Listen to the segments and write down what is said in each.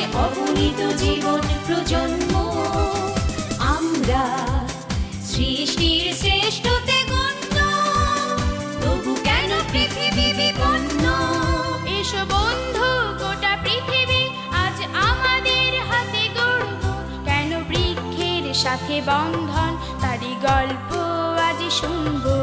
ভেসে অগণিত জীবন প্রজন্ম। আমরা সৃষ্টির শ্রেষ্ঠতে গণ্য। তবু কেন পৃথিবী বিপন্ন? এসো বন্ধু, গোটা পৃথিবী আজ আমাদের হাতে গড়ব। কেন বৃক্ষের সাথে বন্ধন? তারই গল্প আজ শুনব।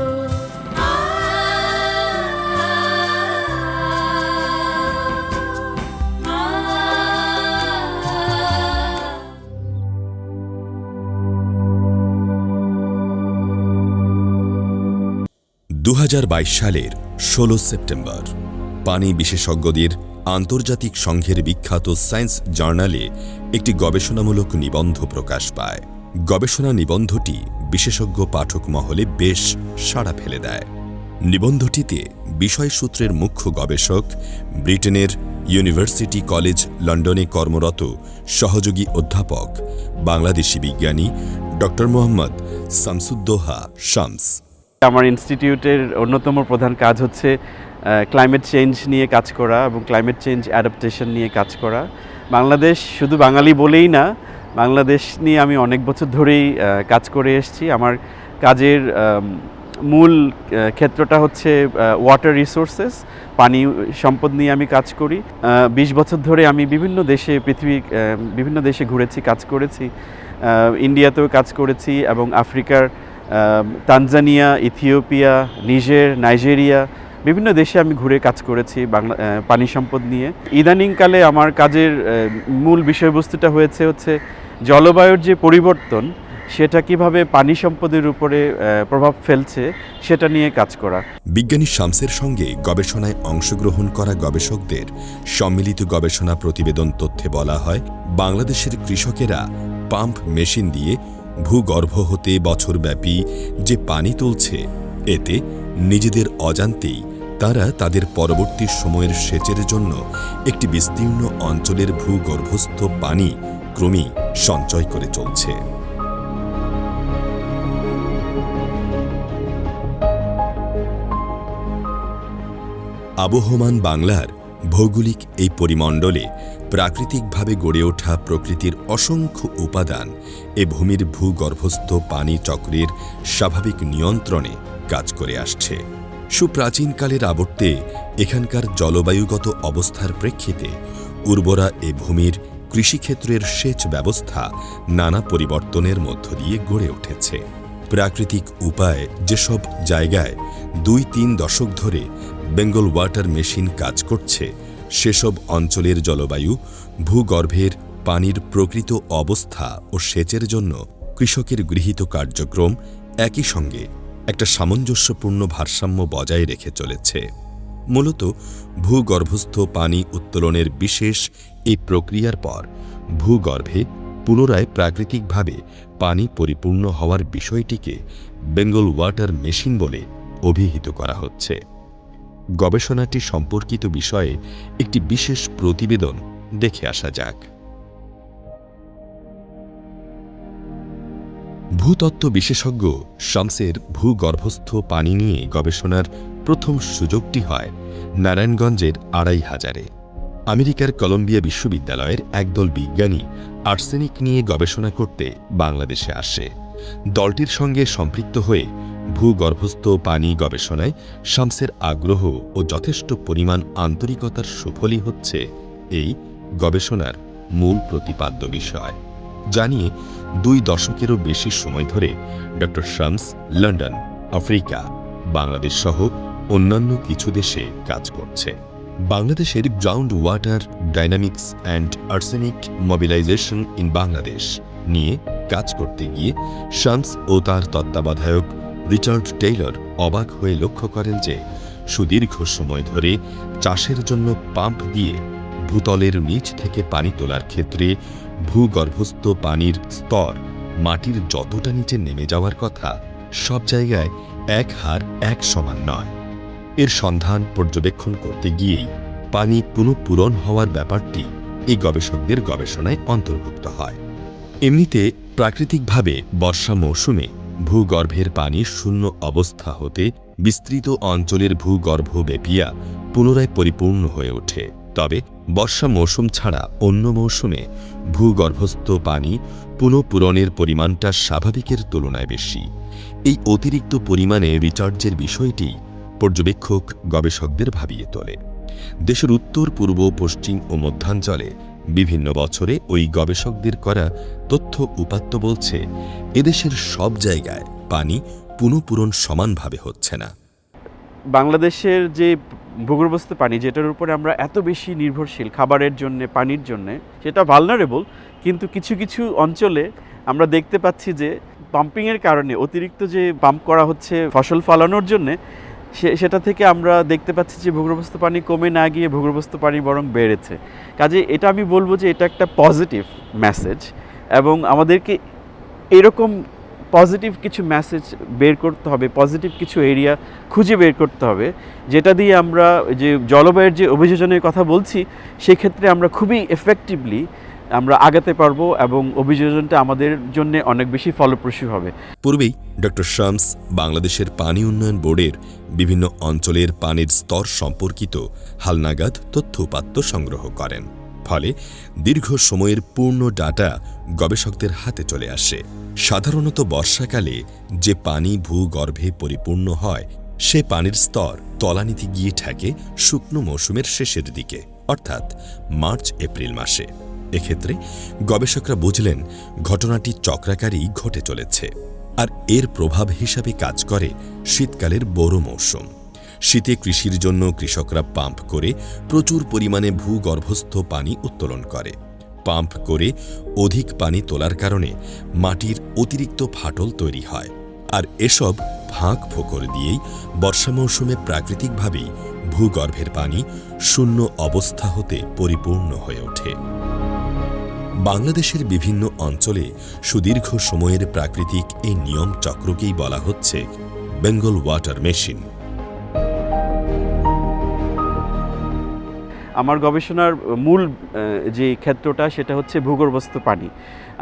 সালের ১৬ সেপ্টেম্বর। পানি বিশেষজ্ঞদের আন্তর্জাতিক সংঘের বিখ্যাত সায়েন্স জার্নালে একটি গবেষণামূলক নিবন্ধ প্রকাশ পায়। গবেষণা নিবন্ধটি বিশেষজ্ঞ পাঠক মহলে বেশ সাড়া ফেলে দেয়। নিবন্ধটিতে বিষয়সূত্রের মুখ্য গবেষক, ব্রিটেনের ইউনিভার্সিটি কলেজ লন্ডনে কর্মরত সহযোগী অধ্যাপক, বাংলাদেশি বিজ্ঞানী ড মোহাম্মদ শামসুদ্দোহা শামস। আমার ইনস্টিটিউটের অন্যতম প্রধান কাজ হচ্ছে ক্লাইমেট চেঞ্জ নিয়ে কাজ করা এবং ক্লাইমেট চেঞ্জ অ্যাডাপ্টেশন নিয়ে কাজ করা। বাংলাদেশ শুধু বাঙালি বলেই না বাংলাদেশ নিয়ে আমি অনেক বছর ধরেই কাজ করে এসেছি। আমার কাজের মূল ক্ষেত্রটা হচ্ছে ওয়াটার রিসোর্সেস পানি সম্পদ নিয়ে আমি কাজ করি। বিশ বছর ধরে আমি বিভিন্ন দেশে পৃথিবীর আহ, বিভিন্ন দেশে ঘুরেছি কাজ করেছি। ইন্ডিয়াতেও কাজ করেছি এবং আফ্রিকার তানজানিয়া, ইথিওপিয়া, নিজের, নাইজেরিয়া, বিভিন্ন দেশে আমি ঘুরে কাজ করেছি বাংলা পানি সম্পদ নিয়ে। ইদানিংকালে আমার কাজের মূল বিষয়বস্তুটা হয়েছে হচ্ছে জলবায়ুর যে পরিবর্তন, সেটা কীভাবে পানি সম্পদের উপরে প্রভাব ফেলছে, সেটা নিয়ে কাজ করা। বিজ্ঞানী শামসের সঙ্গে গবেষণায় অংশগ্রহণ করা গবেষকদের সম্মিলিত গবেষণা প্রতিবেদন তথ্যে বলা হয়, বাংলাদেশের কৃষকেরা পাম্প মেশিন দিয়ে ভূগর্ভ হতে বছরব্যাপী যে পানি তুলছে, এতে নিজেদের অজান্তেই তারা তাদের পরবর্তী সময়ের সেচের জন্য একটি বিস্তীর্ণ অঞ্চলের ভূগর্ভস্থ পানি ক্রমেই সঞ্চয় করে চলছে। আবহমান বাংলার ভৌগোলিক এই পরিমণ্ডলে প্রাকৃতিকভাবে গড়ে ওঠা প্রকৃতির অসংখ্য উপাদান এ ভূমির ভূগর্ভস্থ পানি চক্রের স্বাভাবিক নিয়ন্ত্রণে কাজ করে আসছে। সুপ্রাচীনকালের আবর্তে এখানকার জলবায়ুগত অবস্থার প্রেক্ষিতে উর্বরা এ ভূমির কৃষিক্ষেত্রের সেচ ব্যবস্থা নানা পরিবর্তনের মধ্য দিয়ে গড়ে উঠেছে। প্রাকৃতিক উপায়ে যেসব জায়গায় দুই তিন দশক ধরে বেঙ্গল ওয়াটার মেশিন কাজ করছে, সেসব অঞ্চলের জলবায়ু ভূগর্ভের পানির প্রকৃত অবস্থা ও সেচের জন্য কৃষকের গৃহীত কার্যক্রম একই সঙ্গে একটা সামঞ্জস্যপূর্ণ ভারসাম্য বজায় রেখে চলেছে। মূলত ভূগর্ভস্থ পানি উত্তোলনের বিশেষ এই প্রক্রিয়ার পর ভূগর্ভে পুনরায় প্রাকৃতিকভাবে পানি পরিপূর্ণ হওয়ার বিষয়টিকে বেঙ্গল ওয়াটার মেশিন বলে অভিহিত করা হচ্ছে। গবেষণাটি সম্পর্কিত বিষয়ে একটি বিশেষ প্রতিবেদন দেখে আসা যাক। ভূতত্ত্ব বিশেষজ্ঞ শামসের ভূগর্ভস্থ পানি নিয়ে গবেষণার প্রথম সুযোগটি হয় নারায়ণগঞ্জের আড়াই হাজারে। আমেরিকার কলম্বিয়া বিশ্ববিদ্যালয়ের একদল বিজ্ঞানী আর্সেনিক নিয়ে গবেষণা করতে বাংলাদেশে আসে। দলটির সঙ্গে সম্পৃক্ত হয়ে ভূগর্ভস্থ পানি গবেষণায় শামসের আগ্রহ ও যথেষ্ট পরিমাণ আন্তরিকতার সুফলই হচ্ছে এই গবেষণার মূল প্রতিপাদ্য বিষয়। জানিয়ে দুই দশকেরও বেশি সময় ধরে ড শামস লন্ডন, আফ্রিকা, বাংলাদেশ সহ অন্যান্য কিছু দেশে কাজ করছে। বাংলাদেশের ground water dynamics and arsenic mobilisation in Bangladesh নিয়ে কাজ করতে গিয়ে শামস ও তার তত্ত্বাবধায়ক রিচার্ড টেইলর অবাক হয়ে লক্ষ্য করেন যে সুদীর্ঘ সময় ধরে চাষের জন্য পাম্প দিয়ে ভূতলের নিচ থেকে পানি তোলার ক্ষেত্রে ভূগর্ভস্থ পানির স্তর মাটির যতটা নিচে নেমে যাওয়ার কথা, সব জায়গায় এক হার এক সমান নয়। এর সন্ধান পর্যবেক্ষণ করতে গিয়েই পানি পুনঃপূরণ হওয়ার ব্যাপারটি এই গবেষকদের গবেষণায় অন্তর্ভুক্ত হয়। এমনিতে প্রাকৃতিকভাবে বর্ষা মৌসুমে ভূগর্ভের পানি শূন্য অবস্থা হতে বিস্তৃত অঞ্চলের ভূগর্ভ ব্যাপিয়া পুনরায় পরিপূর্ণ হয়ে ওঠে। তবে বর্ষা মৌসুম ছাড়া অন্য মৌসুমে ভূগর্ভস্থ পানি পুনঃপূরণের পরিমাণটা স্বাভাবিকের তুলনায় বেশি। এই অতিরিক্ত পরিমাণে রিচার্জের বিষয়টি পর্যবেক্ষক গবেষকদের ভাবিয়ে তোলে। দেশের উত্তর, পূর্ব, পশ্চিম ও মধ্যাঞ্চলে বিভিন্ন বছরে ওই গবেষকদের করা তথ্য উপাত্ত বলছে, এদেশের সব জায়গায় পানি পুনঃপূরণ সমানভাবে হচ্ছে না। বাংলাদেশের যে ভূগর্ভস্থ পানি, যেটার উপরে আমরা এত বেশি নির্ভরশীল খাবারের জন্য, পানির জন্য, সেটা ভালনারেবল কিন্তু কিছু কিছু অঞ্চলে আমরা দেখতে পাচ্ছি যে পাম্পিংয়ের কারণে অতিরিক্ত যে পাম্প করা হচ্ছে, ফসল ফলানোর জন্যে, সে, সেটা থেকে আমরা দেখতে পাচ্ছি যে ভূগর্ভস্থ পানি কমে না গিয়ে ভূগর্ভস্থ পানি বরং বেড়েছে। কাজে এটা আমি বলব যে এটা একটা পজিটিভ মেসেজ এবং আমাদেরকে এরকম পজিটিভ কিছু মেসেজ বের করতে হবে পজিটিভ কিছু এরিয়া খুঁজে বের করতে হবে, যেটা দিয়ে আমরা যে জলবায়ুর যে অভিযোজনের কথা বলছি, সেক্ষেত্রে আমরা খুবই এফেক্টিভলি আমরা আগাতে পারব এবং অভিযোজনটা আমাদের জন্য অনেক বেশি ফলপ্রসূ হবে। পূর্বেই ডক্টর শামস বাংলাদেশের পানি উন্নয়ন বোর্ডের বিভিন্ন অঞ্চলের পানির স্তর সম্পর্কিত হালনাগাদ তথ্য উপাত্ত সংগ্রহ করেন। ফলে দীর্ঘ সময়ের পূর্ণ ডাটা গবেষকদের হাতে চলে আসে। সাধারণত বর্ষাকালে যে পানি ভূগর্ভে পরিপূর্ণ হয়, সে পানির স্তর তলানিতে গিয়ে ঠেকে শুকনো মৌসুমের শেষের দিকে, অর্থাৎ মার্চ, এপ্রিল মাসে। এক্ষেত্রে গবেষকরা বুঝলেন, ঘটনাটি চক্রাকারই ঘটে চলেছে। আর এর প্রভাব হিসাবে কাজ করে শীতকালের বড় মৌসুম। শীতে কৃষির জন্য কৃষকরা পাম্প করে প্রচুর পরিমাণে ভূগর্ভস্থ পানি উত্তোলন করে। পাম্প করে অধিক পানি তোলার কারণে মাটির অতিরিক্ত ফাটল তৈরি হয়। আর এসব ফাঁক ফোকর দিয়েই বর্ষা মৌসুমে প্রাকৃতিকভাবেই ভূগর্ভের পানি শূন্য অবস্থা হতে পরিপূর্ণ হয়ে ওঠে। বাংলাদেশের বিভিন্ন অঞ্চলে সুদীর্ঘ সময়ের প্রাকৃতিক এই নিয়ম চক্রকেই বলা হচ্ছে বেঙ্গল ওয়াটার মেশিন। আমার গবেষণার মূল যে ক্ষেত্রটা সেটা হচ্ছে ভূগর্ভস্থ পানি।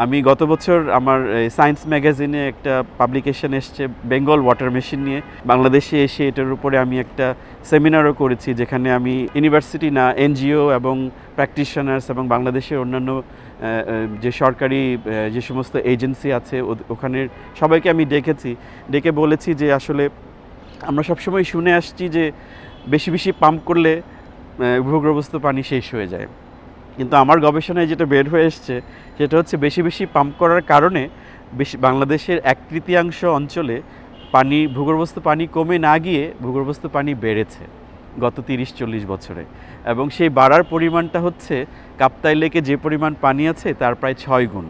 আমি গত বছর আমার সায়েন্স ম্যাগাজিনে একটা পাবলিকেশন এসছে বেঙ্গল ওয়াটার মেশিন নিয়ে। বাংলাদেশে এসে এটার উপরে আমি একটা সেমিনারও করেছি যেখানে আমি ইউনিভার্সিটি না, এনজিও এবং প্র্যাকটিশনার্স এবং বাংলাদেশের অন্যান্য যে সরকারি যে সমস্ত এজেন্সি আছে ওখানের সবাইকে আমি ডেকেছি। ডেকে বলেছি যে আসলে আমরা সবসময় শুনে আসছি যে বেশি বেশি পাম্প করলে ভূগর্ভস্থ পানি শেষ হয়ে যায়। কিন্তু আমার গবেষণায় যেটা বের হয়ে এসছে, সেটা হচ্ছে বেশি বেশি পাম্প করার কারণে বেশি বাংলাদেশের এক তৃতীয়াংশ অঞ্চলে পানি, ভূগর্ভস্থ পানি কমে না গিয়ে ভূগর্ভস্থ পানি বেড়েছে গত তিরিশ চল্লিশ বছরে। এবং সেই বাড়ার পরিমাণটা হচ্ছে কাপ্তাই লেকে যে পরিমাণ পানি আছে, তার প্রায় ছয় গুণ।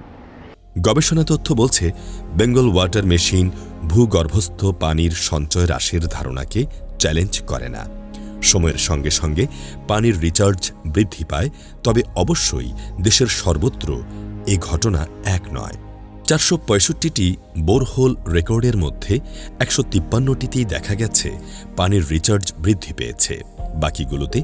গবেষণা তথ্য বলছে, বেঙ্গল ওয়াটার মেশিন ভূগর্ভস্থ পানির সঞ্চয় হ্রাসের ধারণাকে চ্যালেঞ্জ করে না। সময়ের সঙ্গে সঙ্গে পানির রিচার্জ বৃদ্ধি পায়, তবে অবশ্যই দেশের সর্বত্র এ ঘটনা এক নয়। চারশো পঁয়ষট্টিটি বোরহোল রেকর্ডের মধ্যে একশো তিপ্পান্নটিতেই দেখা গেছে পানির রিচার্জ বৃদ্ধি পেয়েছে। বাকিগুলোতে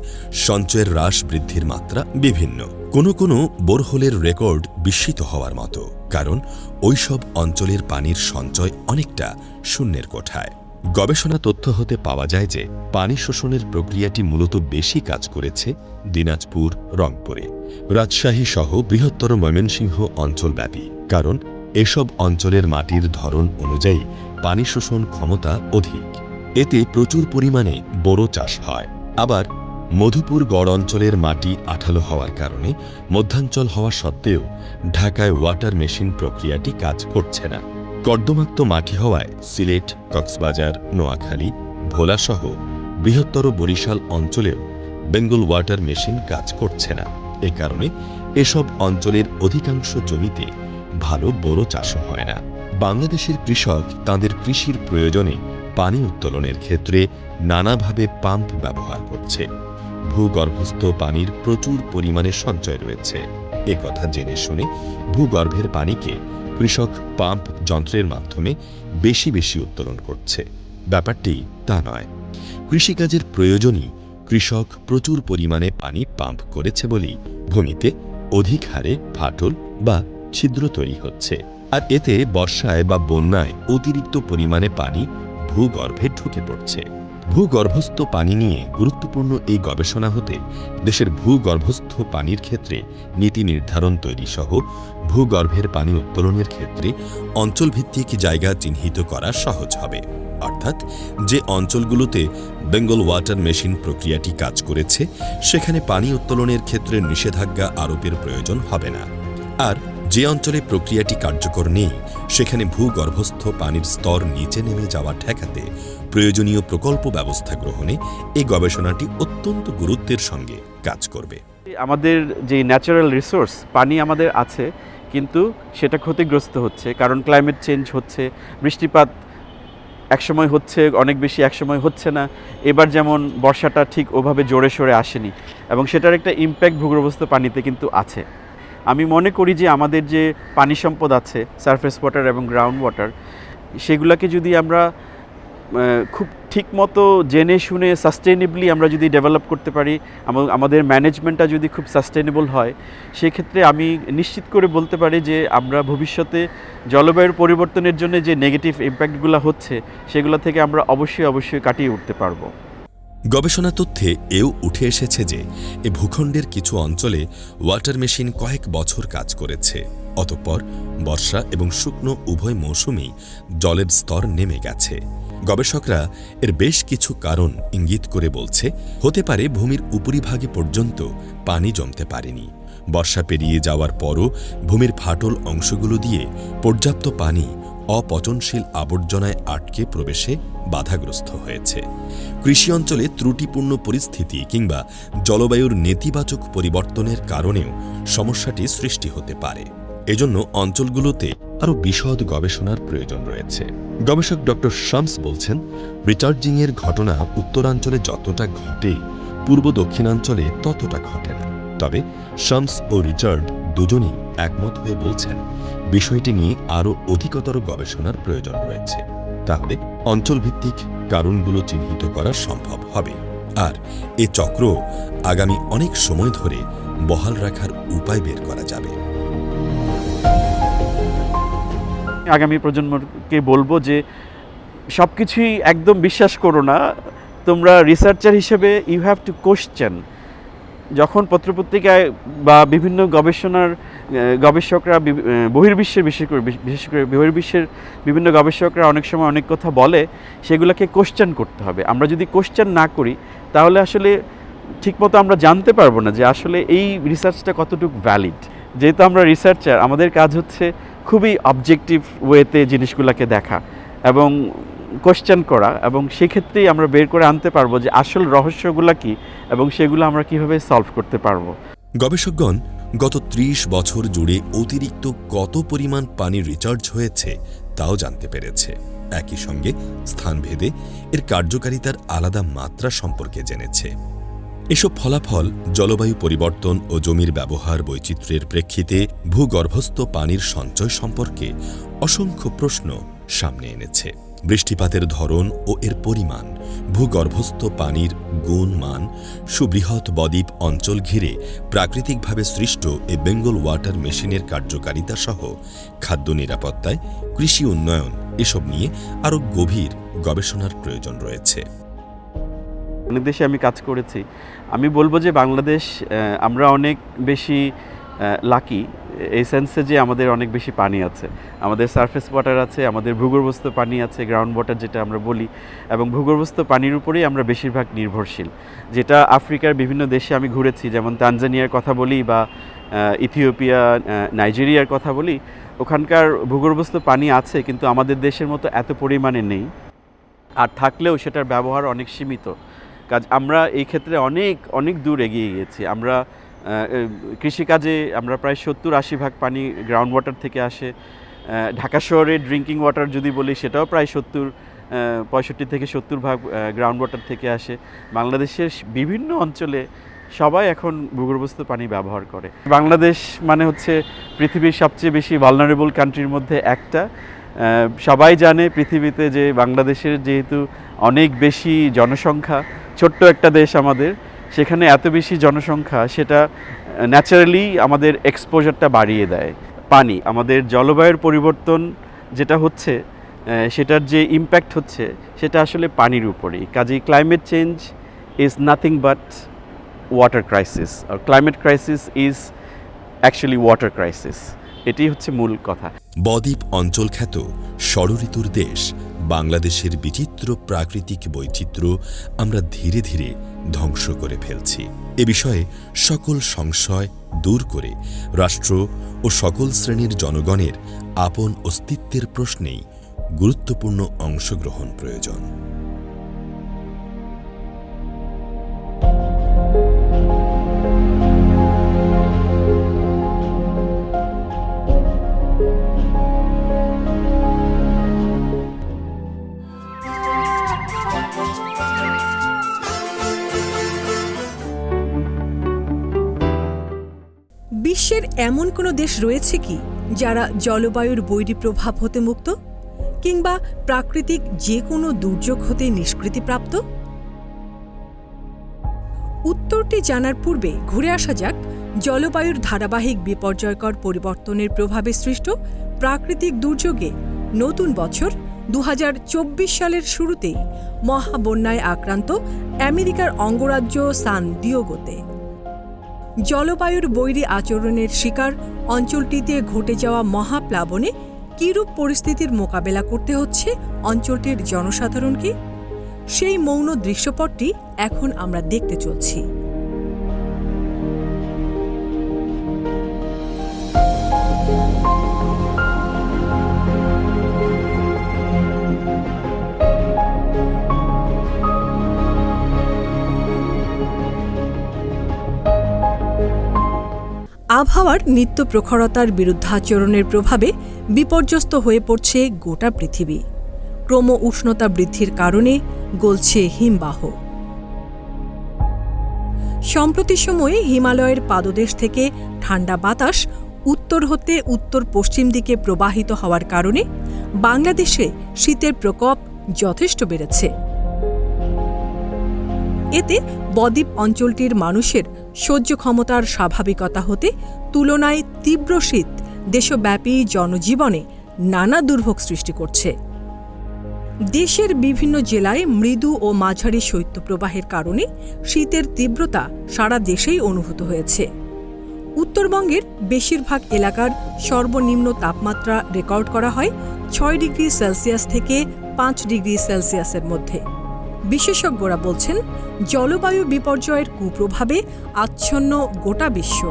সঞ্চয়ের হ্রাস বৃদ্ধির মাত্রা বিভিন্ন। কোনো কোনো বোরহোলের রেকর্ড বিস্মিত হওয়ার মতো, কারণ ওইসব অঞ্চলের পানির সঞ্চয় অনেকটা শূন্যের কোঠায়। গবেষণা তথ্য হতে পাওয়া যায় যে পানি শোষণের প্রক্রিয়াটি মূলত বেশি কাজ করেছে দিনাজপুর, রংপুরে। রাজশাহী সহ বৃহত্তর ময়মনসিংহ অঞ্চলব্যাপী, কারণ এসব অঞ্চলের মাটির ধরন অনুযায়ী পানি শোষণ ক্ষমতা অধিক। এতে প্রচুর পরিমাণে বড় চাষ হয়। আবার মধুপুর গড় অঞ্চলের মাটি আঠালো হওয়ার কারণে মধ্যাঞ্চল হওয়া সত্ত্বেও ঢাকায় ওয়াটার মেশিন প্রক্রিয়াটি কাজ করছে না। কর্দমাক্ত মাটি হওয়ায় সিলেট, কক্সবাজার, নোয়াখালী, ভোলাসহ বৃহত্তর বরিশাল অঞ্চলেও বেঙ্গল ওয়াটার মেশিন কাজ করছে না। এ কারণে এসব অঞ্চলের অধিকাংশ জমিতে ভালো বড় চাষও হয় না। বাংলাদেশের কৃষক তাদের কৃষির প্রয়োজনে পানি উত্তোলনের ক্ষেত্রে নানাভাবে পাম্প ব্যবহার করছে। ভূগর্ভস্থ পানির প্রচুর পরিমাণে সঞ্চয় রয়েছে। একথা জেনে শুনে ভূগর্ভের পানিকে কৃষক পাম্প যন্ত্রের মাধ্যমে বেশি বেশি উত্তোলন করছে। ব্যাপারটি তা নয়। কৃষিকাজের প্রয়োজনই কৃষক প্রচুর পরিমাণে পানি পাম্প করেছে বলেই ভূমিতে অধিক হারে ফাটল বা ছিদ্র তৈরি হচ্ছে। আর এতে বর্ষায় বা বন্যায় অতিরিক্ত পরিমাণে পানি ভূগর্ভে ঢুকে পড়ছে। ভূগর্ভস্থ পানি নিয়ে গুরুত্বপূর্ণ এই গবেষণা হতে দেশের ভূগর্ভস্থ পানির ক্ষেত্রে নীতি নির্ধারণ তৈরি সহ ভূগর্ভের পানি উত্তোলনের ক্ষেত্রে অঞ্চলভিত্তিক জায়গা চিহ্নিত করা সহজ হবে। অর্থাৎ যে অঞ্চলগুলোতে বেঙ্গল ওয়াটার মেশিন প্রক্রিয়াটি কাজ করেছে, সেখানে পানি উত্তোলনের ক্ষেত্রে নিষেধাজ্ঞা আরোপের প্রয়োজন হবে না। আর যে অঞ্চলে প্রক্রিয়াটি কার্যকর নেই, সেখানে ভূগর্ভস্থ পানির স্তর নিচে নেমে যাওয়া ঠেকাতে প্রয়োজনীয় প্রকল্প ব্যবস্থা গ্রহণে এই গবেষণাটি অত্যন্ত গুরুত্বের সঙ্গে কাজ করবে। আমাদের যে ন্যাচারাল রিসোর্স পানি আমাদের আছে, কিন্তু সেটা ক্ষতিগ্রস্ত হচ্ছে, কারণ ক্লাইমেট চেঞ্জ হচ্ছে, বৃষ্টিপাত একসময় হচ্ছে, অনেক বেশি একসময় হচ্ছে না। এবার যেমন বর্ষাটা ঠিক ওভাবে জোরে সরে আসেনি, এবং সেটার একটা ইম্প্যাক্ট ভূগর্ভস্থ পানিতে কিন্তু আছে। আমি মনে করি যে আমাদের যে পানি সম্পদ আছে সারফেস ওয়াটার এবং গ্রাউন্ড ওয়াটার সেগুলোকে যদি আমরা খুব ঠিক মতো জেনে শুনে সাস্টেনেবলি আমরা যদি ডেভেলপ করতে পারি আমাদের ম্যানেজমেন্টটা যদি খুব সাস্টেনেবল হয়, সেক্ষেত্রে আমি নিশ্চিত করে বলতে পারি যে আমরা ভবিষ্যতে জলবায়ুর পরিবর্তনের জন্য যে নেগেটিভ ইম্প্যাক্টগুলো হচ্ছে, সেগুলো থেকে আমরা অবশ্যই অবশ্যই কাটিয়ে উঠতে পারব। গবেষণা তথ্যে এও উঠে এসেছে যে, এ ভূখণ্ডের কিছু অঞ্চলে ওয়াটার মেশিন কয়েক বছর কাজ করেছে। অতঃপর বর্ষা এবং শুকনো উভয় মৌসুমেই জলের স্তর নেমে গেছে। গবেষকরা এর বেশ কিছু কারণ ইঙ্গিত করে বলছে, হতে পারে ভূমির উপরিভাগে পর্যন্ত পানি জমতে পারেনি। বর্ষা পেরিয়ে যাওয়ার পরও ভূমির ফাটল অংশগুলো দিয়ে পর্যাপ্ত পানি অপচনশীল আবর্জনায় আটকে প্রবেশে বাধাগ্রস্ত হয়েছে। কৃষি অঞ্চলে ত্রুটিপূর্ণ পরিস্থিতি কিংবা জলবায়ুর নেতিবাচক পরিবর্তনের কারণেও সমস্যাটি সৃষ্টি হতে পারে। এজন্য অঞ্চলগুলোতে আরও বিশদ গবেষণার প্রয়োজন রয়েছে। গবেষক ডক্টর শামস বলছেন, রিচার্জিংয়ের ঘটনা উত্তরাঞ্চলে যতটা ঘটে, পূর্ব দক্ষিণাঞ্চলে ততটা ঘটে না। তবে শামস ও রিচার্ড দুজনেই একমত হয়ে বলছেন, বিষয়টি নিয়ে আরও অধিকতর গবেষণার প্রয়োজন রয়েছে। তাহলে অঞ্চলভিত্তিক কারণগুলো চিহ্নিত করা সম্ভব হবে। আর এ চক্র আগামী অনেক সময় ধরে বহাল রাখার উপায় বের করা যাবে। আগামী প্রজন্মকে বলব যে সব কিছুই একদম বিশ্বাস করো না। তোমরা রিসার্চার হিসেবে ইউ হ্যাভ টু কোশ্চেন যখন পত্রপত্রিকায় বা বিভিন্ন গবেষণার গবেষকরা বহির্বিশ্বের বিশেষ করে বিশেষ করে বহির্বিশ্বের বিভিন্ন গবেষকরা অনেক সময় অনেক কথা বলে, সেগুলোকে কোশ্চেন করতে হবে। আমরা যদি কোশ্চেন না করি, তাহলে আসলে ঠিকমতো আমরা জানতে পারব না যে আসলে এই রিসার্চটা কতটুকু ভ্যালিড যেহেতু আমরা রিসার্চার আমাদের কাজ হচ্ছে খুবই অবজেক্টিভ ওয়েতে জিনিসগুলোকে দেখা। এবং কোশ্চেন করা এবং সেক্ষেত্রেই আমরা বের করে আনতে পারব যে আসল রহস্যগুলো কি এবং সেগুলো আমরা কীভাবে সলভ করতে পারব। গবেষকগণ গত ত্রিশ বছর জুড়ে অতিরিক্ত কত পরিমাণ পানি রিচার্জ হয়েছে তাও জানতে পেরেছে। একই সঙ্গে স্থানভেদে এর কার্যকারিতার আলাদা মাত্রা সম্পর্কে জেনেছে। এসব ফলাফল জলবায়ু পরিবর্তন ও জমির ব্যবহার বৈচিত্র্যের প্রেক্ষিতে ভূগর্ভস্থ পানির সঞ্চয় সম্পর্কে অসংখ্য প্রশ্ন সামনে এনেছে। বৃষ্টিপাতের ধরন ও এর পরিমাণ, ভূগর্ভস্থ পানির গুণ মান সুবৃহৎ বদ্বীপ অঞ্চল ঘিরে প্রাকৃতিকভাবে সৃষ্ট এ বেঙ্গল ওয়াটার মেশিনের কার্যকারিতা সহ খাদ্য নিরাপত্তায়, কৃষি উন্নয়ন এসব নিয়ে আরও গভীর গবেষণার প্রয়োজন রয়েছে। অনেক দেশে আমি কাজ করেছি। আমি বলব যে বাংলাদেশ আমরা অনেক বেশি লাকি এই সেন্সে যে আমাদের অনেক বেশি পানি আছে। আমাদের সারফেস ওয়াটার আছে, আমাদের ভূগর্ভস্থ পানি আছে গ্রাউন্ড ওয়াটার যেটা আমরা বলি, এবং ভূগর্ভস্থ পানির উপরেই আমরা বেশিরভাগ নির্ভরশীল। যেটা আফ্রিকার বিভিন্ন দেশে আমি ঘুরেছি, যেমন তানজানিয়ার কথা বলি বা ইথিওপিয়া নাইজেরিয়ার কথা বলি, ওখানকার ভূগর্ভস্থ পানি আছে, কিন্তু আমাদের দেশের মতো এত পরিমাণে নেই। আর থাকলেও সেটার ব্যবহার অনেক সীমিত। কাজ আমরা এই ক্ষেত্রে অনেক অনেক দূর এগিয়ে গিয়েছি। আমরা কৃষিকাজে আমরা প্রায় সত্তর আশি ভাগ পানি গ্রাউন্ড ওয়াটার থেকে আসে। ঢাকা শহরে ড্রিঙ্কিং ওয়াটার যদি বলি, সেটাও প্রায় সত্তর পঁয়ষট্টি থেকে সত্তর ভাগ গ্রাউন্ড ওয়াটার থেকে আসে। বাংলাদেশের বিভিন্ন অঞ্চলে সবাই এখন ভূগর্ভস্থ পানি ব্যবহার করে। বাংলাদেশ মানে হচ্ছে পৃথিবীর সবচেয়ে বেশি ভালনারেবল কান্ট্রির মধ্যে একটা। সবাই জানে পৃথিবীতে যে বাংলাদেশের যেহেতু অনেক বেশি জনসংখ্যা, ছোট্ট একটা দেশ আমাদের। সেখানে এত বেশি জনসংখ্যা, সেটা ন্যাচারালি আমাদের এক্সপোজারটা বাড়িয়ে দেয়। পানি, আমাদের জলবায়ুর পরিবর্তন যেটা হচ্ছে সেটার যে ইম্প্যাক্ট হচ্ছে, সেটা আসলে পানির উপরেই। কাজেই climate change is nothing but water crisis R climate crisis is actually water crisis এটি হচ্ছে মূল কথা। বদ্বীপ অঞ্চল খ্যাত ষড়ঋতুর দেশ, বাংলাদেশের বিচিত্র প্রাকৃতিক বৈচিত্র্য আমরা ধীরে ধীরে ধ্বংস করে ফেলছি। এ বিষয়ে সকল সংশয় দূর করে রাষ্ট্র ও সকল শ্রেণির জনগণের আপন অস্তিত্বের প্রশ্নেই গুরুত্বপূর্ণ অংশগ্রহণ প্রয়োজন। বিশ্বের এমন কোনো দেশ রয়েছে কি যারা জলবায়ুর বৈরী প্রভাব হতে মুক্ত কিংবা প্রাকৃতিক যে কোনো দুর্যোগ হতে নিষ্কৃতিপ্রাপ্ত? উত্তরটি জানার পূর্বে ঘুরে আসা যাক জলবায়ুর ধারাবাহিক বিপর্যয়কর পরিবর্তনের প্রভাবে সৃষ্ট প্রাকৃতিক দুর্যোগে নতুন বছর দু হাজার চব্বিশ সালের শুরুতেই মহাবন্যায় আক্রান্ত আমেরিকার অঙ্গরাজ্য সান ডিওগোতে জলবায়ুর বৈরী আচরণের শিকার অঞ্চলটিতে ঘটে যাওয়া মহাপ্লাবনে কীরূপ পরিস্থিতির মোকাবেলা করতে হচ্ছে অঞ্চলটির জনসাধারণকে? সেই মৌন দৃশ্যপটটি এখন আমরা দেখতে চলছি। আবহাওয়ার নিত্য প্রখরতার বিরুদ্ধাচরণের প্রভাবে বিপর্যস্ত হয়ে পড়ছে গোটা পৃথিবী। ক্রম উষ্ণতা বৃদ্ধির কারণে গলছে হিমবাহ। সম্প্রতি সময়ে হিমালয়ের পাদদেশ থেকে ঠান্ডা বাতাস উত্তর হতে উত্তর পশ্চিম দিকে প্রবাহিত হওয়ার কারণে বাংলাদেশে শীতের প্রকোপ যথেষ্ট বেড়েছে। এতে বদ্বীপ অঞ্চলটির মানুষের সহ্য ক্ষমতার স্বাভাবিকতা হতে তুলনায় তীব্র শীত দেশব্যাপী জনজীবনে নানা দুর্ভোগ সৃষ্টি করছে। দেশের বিভিন্ন জেলায় মৃদু ও মাঝারি শৈত্যপ্রবাহের কারণে শীতের তীব্রতা সারা দেশেই অনুভূত হয়েছে। উত্তরবঙ্গের বেশিরভাগ এলাকার সর্বনিম্ন তাপমাত্রা রেকর্ড করা হয় ছয় ডিগ্রি সেলসিয়াস থেকে পাঁচ ডিগ্রি সেলসিয়াসের মধ্যে। বিশেষজ্ঞরা বলছেন, জলবায়ু বিপর্যয়ের কুপ্রভাবে আচ্ছন্ন গোটা বিশ্ব।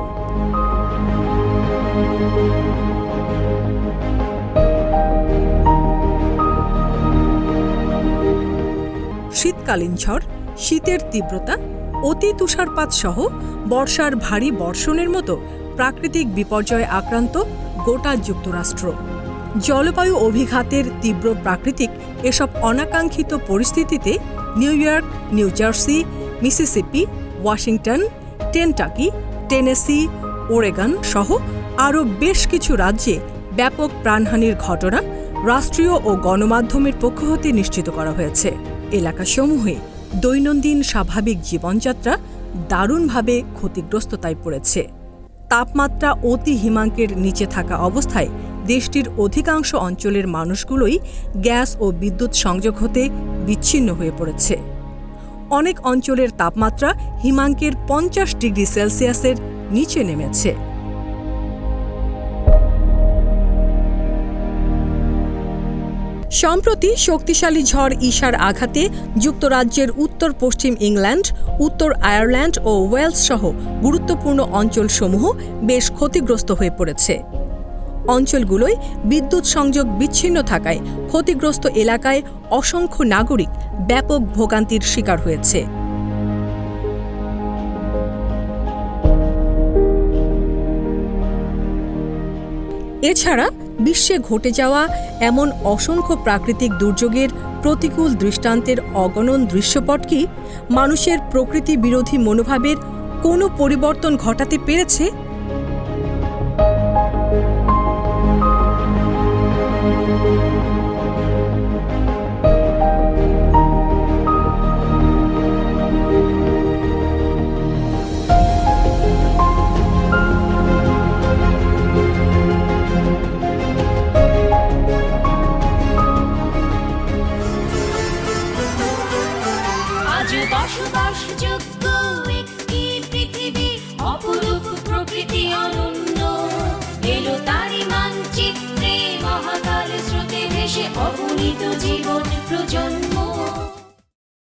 শীতকালীন ঝড়, শীতের তীব্রতা, অতি তুষারপাত সহ বর্ষার ভারী বর্ষণের মতো প্রাকৃতিক বিপর্যয়ে আক্রান্ত গোটা যুক্তরাষ্ট্র। জলবায়ু অভিঘাতের তীব্র প্রাকৃতিক এসব অনাকাঙ্ক্ষিত পরিস্থিতিতে New York, New Jersey, Mississippi, Washington, Kentucky, Tennessee, Oregon সহ আরও বেশ কিছু রাজ্যে ব্যাপক প্রাণহানির ঘটনা রাষ্ট্রীয় ও গণমাধ্যমের পক্ষ হতে নিশ্চিত করা হয়েছে। এলাকাসমূহে দৈনন্দিন স্বাভাবিক জীবনযাত্রা দারুণভাবে ক্ষতিগ্রস্ততায় পড়েছে। তাপমাত্রা অতি হিমাঙ্কের নিচে থাকা অবস্থায় দেশটির অধিকাংশ অঞ্চলের মানুষগুলোই গ্যাস ও বিদ্যুৎ সংযোগ হতে বিচ্ছিন্ন হয়ে পড়েছে। অনেক অঞ্চলের তাপমাত্রা হিমাঙ্কের পঞ্চাশ ডিগ্রি সেলসিয়াসের নিচে নেমেছে। সম্প্রতি শক্তিশালী ঝড় ঈশার আঘাতে যুক্তরাজ্যের উত্তর পশ্চিম ইংল্যান্ড, উত্তর আয়ারল্যান্ড ও ওয়েলস সহ গুরুত্বপূর্ণ অঞ্চলসমূহ বেশ ক্ষতিগ্রস্ত হয়ে পড়েছে। অঞ্চলগুলোয় বিদ্যুৎ সংযোগ বিচ্ছিন্ন থাকায় ক্ষতিগ্রস্ত এলাকায় অসংখ্য নাগরিক ব্যাপক ভোগান্তির শিকার হয়েছে। এছাড়া বিশ্বে ঘটে যাওয়া এমন অসংখ্য প্রাকৃতিক দুর্যোগের প্রতিকূল দৃষ্টান্তের অগণন দৃশ্যপট কি? মানুষের প্রকৃতি বিরোধী মনোভাবের কোনো পরিবর্তন ঘটাতে পেরেছে?